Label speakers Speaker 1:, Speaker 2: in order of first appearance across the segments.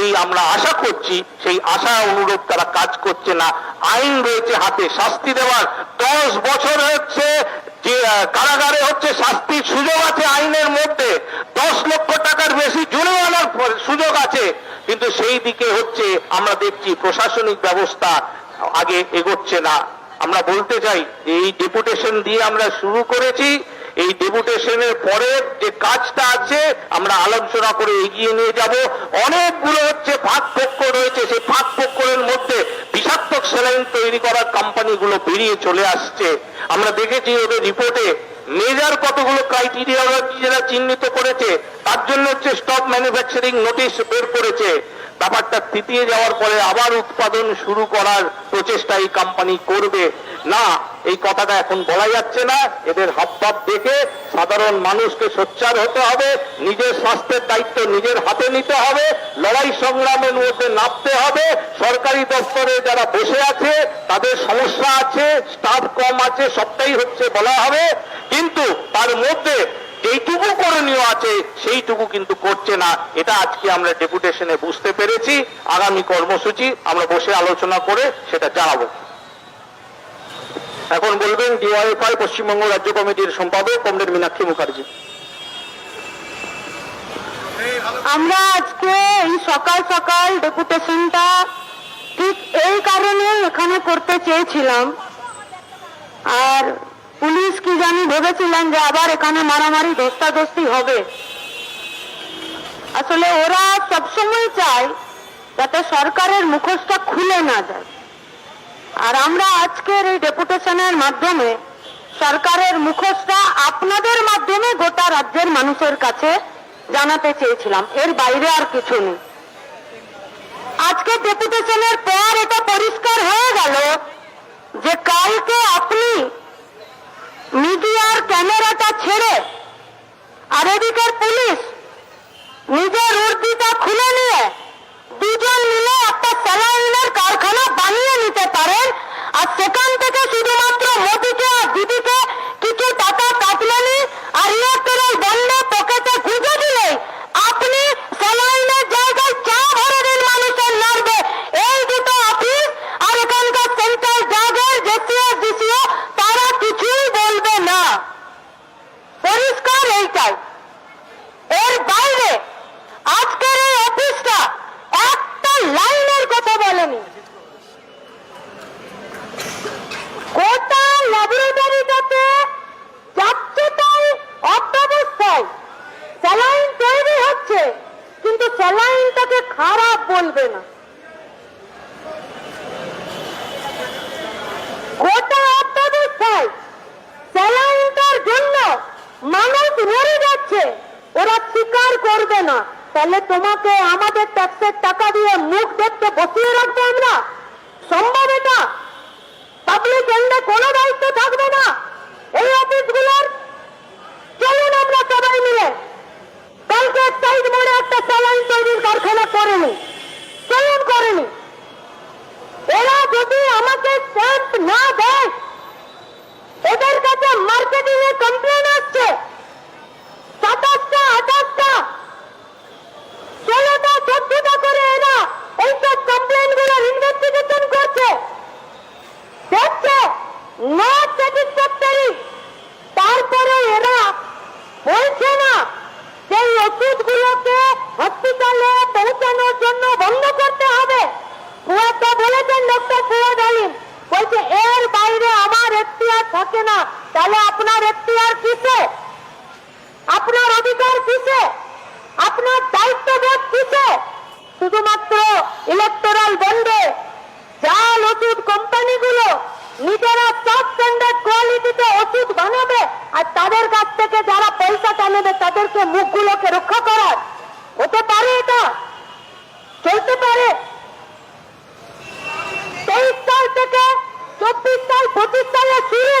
Speaker 1: যেই আমরা আশা করছি, সেই আশা অনুরূপ তারা কাজ করছে না। আইন রয়েছে হাতে শাস্তি দেওয়ার। দশ বছর হচ্ছে যে কারাগারে হচ্ছে শাস্তির সুযোগ আছে আইনের মধ্যে। দশ লক্ষ টাকার বেশি জরিমানার সুযোগ আছে। কিন্তু সেই দিকে হচ্ছে আমরা দেখছি প্রশাসনিক ব্যবস্থা আগে এগোচ্ছে না। আমরা বলতে চাই, এই ডেপুটেশন দিয়ে আমরা শুরু করেছি। এই ডেপুটেশনের পরের যে কাজটা আছে, আমরা আলোচনা করে এগিয়ে নিয়ে যাব। অনেকগুলো হচ্ছে ভাগ পক্ষ রয়েছে। সেই ভাগ পক্ষের মধ্যে বিষাক্তক স্যালাইন তৈরি করার কোম্পানিগুলো বেরিয়ে চলে আসছে। আমরা দেখেছি ওদের রিপোর্টে মেজার কতগুলো ক্রাইটেরিয়া নিজেরা চিহ্নিত করেছে। তার জন্য হচ্ছে স্টক ম্যানুফ্যাকচারিং নোটিশ বের করেছে। ব্যাপারটা তৃতীয় যাওয়ার পরে আবার উৎপাদন শুরু করার প্রচেষ্টা এই কোম্পানি করবে। না এই কথাটা এখন বলা যাচ্ছে না। এদের হাবভাব দেখে সাধারণ মানুষকে সোচ্চার হতে হবে। নিজের স্বাস্থ্যের দায়িত্ব নিজের হাতে নিতে হবে। লড়াই সংগ্রামের মধ্যে নামতে হবে। সরকারি দপ্তরে যারা বসে আছে, তাদের সমস্যা আছে স্টাফ কম আছে, সবটাই হচ্ছে বলা হবে। কিন্তু তার মধ্যে যেইটুকু করণীয় আছে, সেইটুকু কিন্তু করছে না। এটা আজকে আমরা ডেপুটেশনে বুঝতে পেরেছি। আগামী কর্মসূচি আমরা বসে আলোচনা করে সেটা জানাব। এখন বলবেন ডিওয়াইফআই পশ্চিমবঙ্গ রাজ্য কমিটির সম্পাদক কমরেড মীনাক্ষী মুখার্জি।
Speaker 2: আমরা আজকে এই সকাল সকাল ডেপুটেশনটা ঠিক এই কারণে এখানে করতে চেয়েছিলাম। আর পুলিশ কি জানি ভেবেছিলেন যে আবার এখানে মারামারি, ধস্তাধস্তি হবে। আসলে ওরা সবসময় চায় যাতে সরকারের মুখোশটা খুলে না যায়। আর আমরা আজকের এই ডেপুটেশনের মাধ্যমে সরকারের মুখোশটা আপনাদের মাধ্যমে গোটা রাজ্যের মানুষের কাছে জানাতে চেয়েছিলাম। এর বাইরে আর কিছু নেই। আজকে ডেপুটেশনের পর এটা পরিষ্কার হয়ে গেল যে কালকে আপনি মিডিয়ার ক্যামেরাটা ছেড়ে আর এদিকের পুলিশ নিজের উর্দিটা খুলে নিয়ে দুজন মিলে একটা স্যালাইনের কারখানা বানিয়ে নিতে পারেন। আর সেখান থেকে শুধুমাত্র মোদিকে আর দিদিকে কিছু টাকা কাটলেনি, আর ইলেকট্রাল বন্ধ পকেটে গুঁজে দিলে আপনি স্যালাইনের জায়গায় চা ভরে দিন মানুষের নাড়বে এই দুটো অফিস আর এখানকার সেন্ট্রাল জাগের জেসিএস ডিসিও তারা কিছুই বলবে না পরিষ্কার এইটাই এর বাইরে আজকের এই অফিসটা একটা লাইনের কথা বলেনি গোটা ল্যাবরেটরিটাতে যাচ্ছে তাই অব্যবস্থায় স্যালাইন তৈরি হচ্ছে কিন্তু স্যালাইনটাকে বলবে না। গোটা অব্যবস্থায় স্যালাইনটার জন্য মানুষ মরে যাচ্ছে, ওরা স্বীকার করবে না। তাহলে তোমাকে আমাদের ট্যাক্সের টাকা দিয়ে মুখ দেখতে বসিয়ে রাখব আমরা? সম্ভব এটা? পাবলিক এন্ডে কোনো দায়িত্ব থাকবে না? এই অফিসগুলোর? চলুন আমরা সবাই মিলে। কালকে সাইড মোড়ে একটা স্যালাইন তৈরির কারখানা করেনি চলুন করেনি এরা যদি আমাকে স্ট্যাম্প না দেয়, এদের কাছে মার্কেটিং এ কমপ্লেন আসছে। সাতাশটা, আঠাশটা, ষোলোটা, চোদ্দটা করে এরা এইসব কমপ্লেনগুলোর ইনভেস্টিগেশন করছে। দেখছে নট স্যাটিসফ্যাক্টরি তারপরে এরা বলছে না যে এই ওষুধগুলোকে হসপিটালে পৌঁছানোর জন্য বন্ধ করতে হবে ফুয়াদা বলেছেন ডক্টর ফুয়াদ আলিম বলছে এর বাইরে আমার এখতিয়ার থাকে না, তাহলে আপনার এখতিয়ার কিসে? আপনার অধিকার কিসে? আপনার দায়িত্ববোধ কিসে? শুধুমাত্র ইলেকটোরাল বন্ডে জাল ওষুধ কোম্পানিগুলো নিজেরা সাব স্ট্যান্ডার্ড কোয়ালিটিতে ওষুধ বানাবে আর তাদের কাছ থেকে যারা পয়সাটা নেবে তাদেরকে মুখগুলোকে রক্ষা করার। হতে পারে এটা? চলতে পারে। তেইশ সাল থেকে চব্বিশ সাল, পঁচিশ সালে শুরু।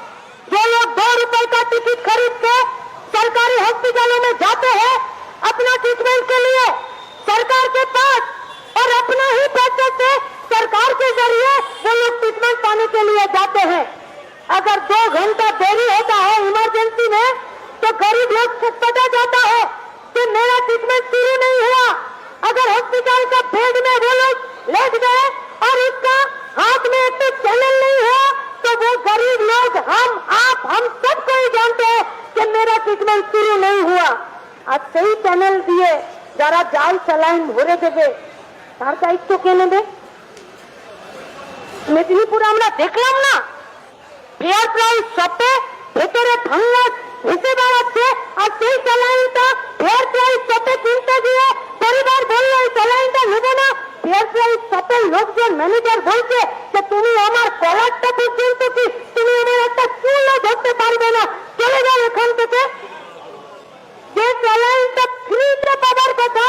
Speaker 2: जो लोग दो रुपए का टिकट खरीद के सरकारी हॉस्पिटलों में जाते हैं, अपना ट्रीटमेंट के लिए सरकार के पास और अपना ही पैसे से सरकार के ज़रिए वो लोग ट्रीटमेंट पाने के लिए जाते हैं। अगर दो घंटा देरी होता है इमरजेंसी में तो गरीब लोग छटपटा जाता है कि मेरा ट्रीटमेंट शुरू नहीं हुआ। अगर हॉस्पिटल का बेड में वो लोग लेट गए और उसका हाथ में एक चैनल नहीं हुआ तो वो गरीब लोग हम आप हम सब कोई जानते हैं कि मेरा ट्रीटमेंट शुरू नहीं हुआ আর সেই চ্যানেল দিয়ে যারা জাল স্যালাইন ভরে দেবে তার দায়িত্ব কে নেবে মেদিনীপুরে আমরা দেখলাম না ফেয়ার প্রাইস শপে ভেতরে ফাঙ্গাস ভেসে বেড়াচ্ছে আর সেই স্যালাইনটা ফেয়ার প্রাইস শপে কিনতে গিয়ে পরিবার বললো এই স্যালাইনটা নেবো না প্রাইস শপের লোকজন ম্যানেজার বলছে যে তুমি আমার কলারটা পর্যন্ত কি? তুমি আমার একটা চুলও ধরতে পারবে না। চলে যাও এখান থেকে। যে স্যালাইনটা ফ্রিতে পাবার কথা,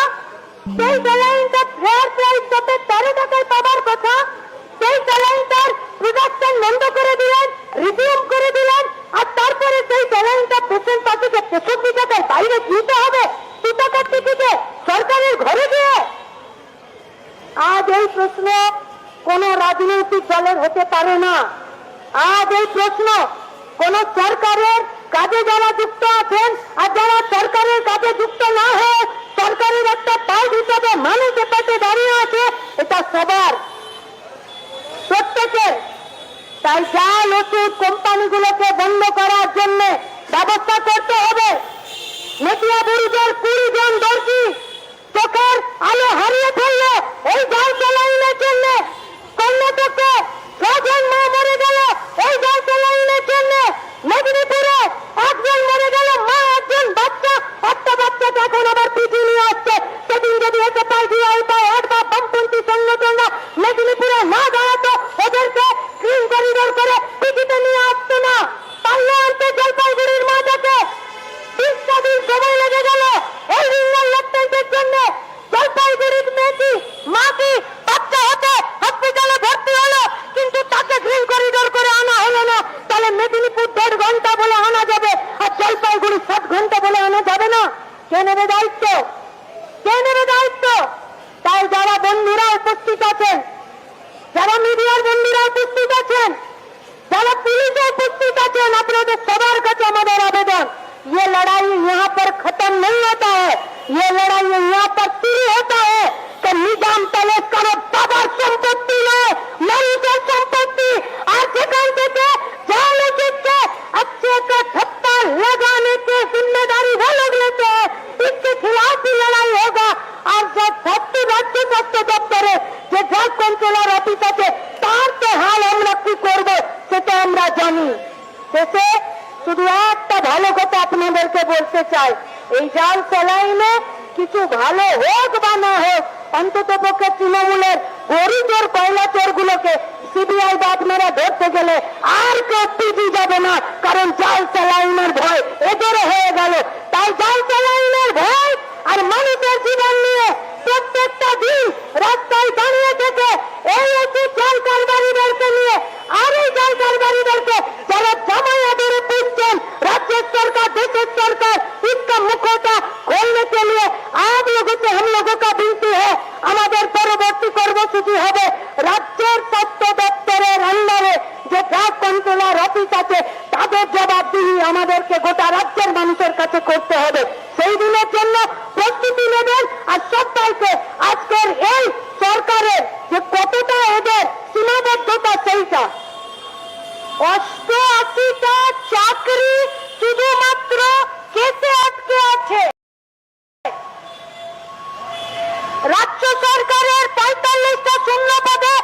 Speaker 2: সেই স্যালাইনটা প্রাইস শপে তেরো টাকায় পাবার কথা, সেই স্যালাইনটার প্রোডাকশন বন্ধ করে দিলেন রিজিউম করে দিলেন, আর তারপরে সেই স্যালাইনটা পেশেন্ট পাখিকে তেষট্টি টাকায় বাইরে দিতে হবে। দু টাকার টিকিটে সরকারের ঘরে গিয়ে আজ এই প্রশ্ন কোন রাজনৈতিক দলের হতে পারে না। আজ এই প্রশ্ন কোন সরকারের কাজে যারা যুক্ত আছেন আর যারা সরকারের কাজে যুক্ত না হয়ে সরকারের একটা পার্ট হিসাবে মানুষ পাশে দাঁড়িয়ে আছে, এটা সবার। প্রত্যেকের। তাই জাল ওষুধ কোম্পানিগুলোকে বন্ধ করার জন্য ব্যবস্থা করতে হবে। মেটিয়া বুড়িদের কুড়ি জন দর্জি চোখের আলো হারিয়ে ফেলল এই জাল চালাইনের জন্য কর্ণাটকে ছজন মা মরে গেল এই জাল চালাইনের জন্য মেদিনীপুরে একজন মরে গেল, মা একজন বাচ্চা, একটা বাচ্চা এখন আবার পিঠি নিয়ে আসছে, সেদিন যদি এসে পাই দিয়ে পায় এক বা বামপন্থী সংগঠনরা মেদিনীপুরে না দাঁড়াতো, ওদেরকে গ্রিন করিডোর করে পিঠিতে নিয়ে আসতো না। পারলে আনতে জলপাইগুড়ির মাটাকে তিনটা দিন সময় লেগে গেল এই রিঙ্গাল লেফটেন্টের জন্য জলপাইগুড়ির মেয়েটি মাটি বাচ্চা হতে হসপিটালে ভর্তি হলো কিন্তু তাকে গ্রিন করিডোর করে আনা হলো না তাহলে মেদিনীপুর দেড় ঘন্টা বলে আনা যাবে আর জলপাইগুড়ি সাত ঘন্টা বলে আনা যাবে না কে নেবে দায়িত্ব কে নেবে দায়িত্ব তাই যারা বন্ধুরা উপস্থিত আছেন যারা মিডিয়ার বন্ধুরা উপস্থিত আছেন যারা पुलिस उपस्थित আছেন আপনাদের সবার কাছে আমাদের আবেদন ये लड़ाई यहाँ पर खत्म नहीं होता है ये लड़ाई यहाँ पर शुरू होता है तो निज़ाम तलेकर बाबर संपत्ति है मरीज़ संपत्ति आर्थिक अंक से जानू के अच्छे এই জাল স্যালাইনে কিছু ভালো হোক বা না হোক, অন্তত পক্ষে তৃণমূলের গরু কয়লা চোর গুলোকে সিবিআই বা আপনারা ধরতে গেলে আর কেউ যাবে না, কারণ জাল স্যালাইনের ভয় এদেরও হয়ে গেল। তাই জাল স্যালাইনের ভয় আর মানুষের জীবন নিয়ে প্রত্যেকটা দিন রাস্তায় দাঁড়িয়ে থেকে এই ওষুধ জাল কারবারিদেরকে নিয়ে আর দিনের জন্য প্রস্তুতি নেবেন আর সবাইকে আজকের এই সরকারের যে কতটা এদের সীমাবদ্ধতা সেইটা। অষ্টআশিটা চাকরি শুধুমাত্র কেসে আটকে আছে। রাজ্য সরকারের পঁয়তাল্লিশটা শূন্য পদে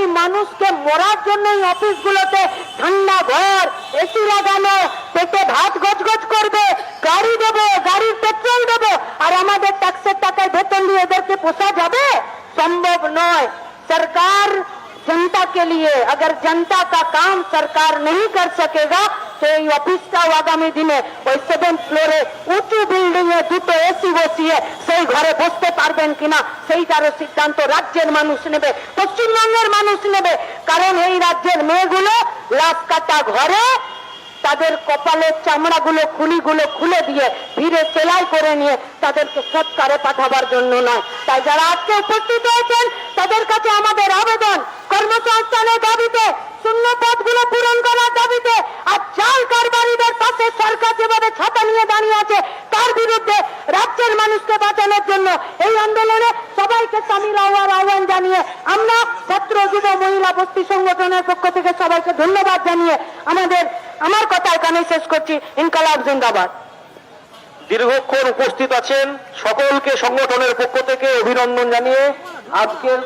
Speaker 2: তাহলে কি মানুষকে মরার জন্য এই অফিসগুলোতে ঠান্ডা ঘর এসি লাগানো পেটে ভাত গজগজ করবে গাড়ি দেবো গাড়ির পেট্রোল দেবো আর আমাদের ট্যাক্সের টাকায় বেতন দিয়ে এদেরকে পোষা যাবে সম্ভব নয় সরকার जनता के लिए अगर जनता का काम सरकार नहीं कर सकेगा এই অফিসটাও আগামী দিনে ওই সেভেন ফ্লোরে উঁচু বিল্ডিং এ দুটো এসি বসিয়ে সেই ঘরে বসতে পারবেন কিনা, সেইটারও সিদ্ধান্ত রাজ্যের মানুষ নেবে, পশ্চিমবঙ্গের মানুষ নেবে। কারণ এই রাজ্যের মেয়েগুলো লাশ কাটা ঘরে তাদের কপালের চামড়াগুলো, খুলিগুলো খুলে দিয়ে সেলাই করে নিয়ে তাদেরকে সৎকারে পাঠাবার জন্য নয়। তাই যারা আজকে উপস্থিত হয়েছেন, তাদের কাছে আমাদের আবেদন, কর্মসংস্থানের দাবিতে শূন্য পদগুলো পূরণ করার দাবিতে, আর চাল কারবারিদের পাশে সরকার যেভাবে ছাতা নিয়ে দাঁড়িয়ে আছে, তার বিরুদ্ধে রাজ্যের মানুষকে বাঁচানোর জন্য এই আন্দোলনে সবাইকে সামিল হওয়ার আহ্বান জানিয়ে আমরা ছাত্র যুব মহিলা বস্তি সংগঠনের পক্ষ থেকে সবাইকে ধন্যবাদ জানিয়ে আমাদের, আমার কথা এখানে শেষ করছি। ইনকালাব জিন্দাবাদ।
Speaker 1: দীর্ঘক্ষণ উপস্থিত আছেন সকলকে সংগঠনের পক্ষ থেকে অভিনন্দন জানিয়ে
Speaker 3: আজকের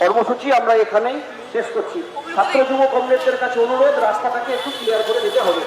Speaker 3: কর্মসূচি আমরা এখানেই শেষ করছি। ছাত্র যুব কংগ্রেসের কাছে অনুরোধ, রাস্তাটাকে একটু ক্লিয়ার করে দিতে হবে।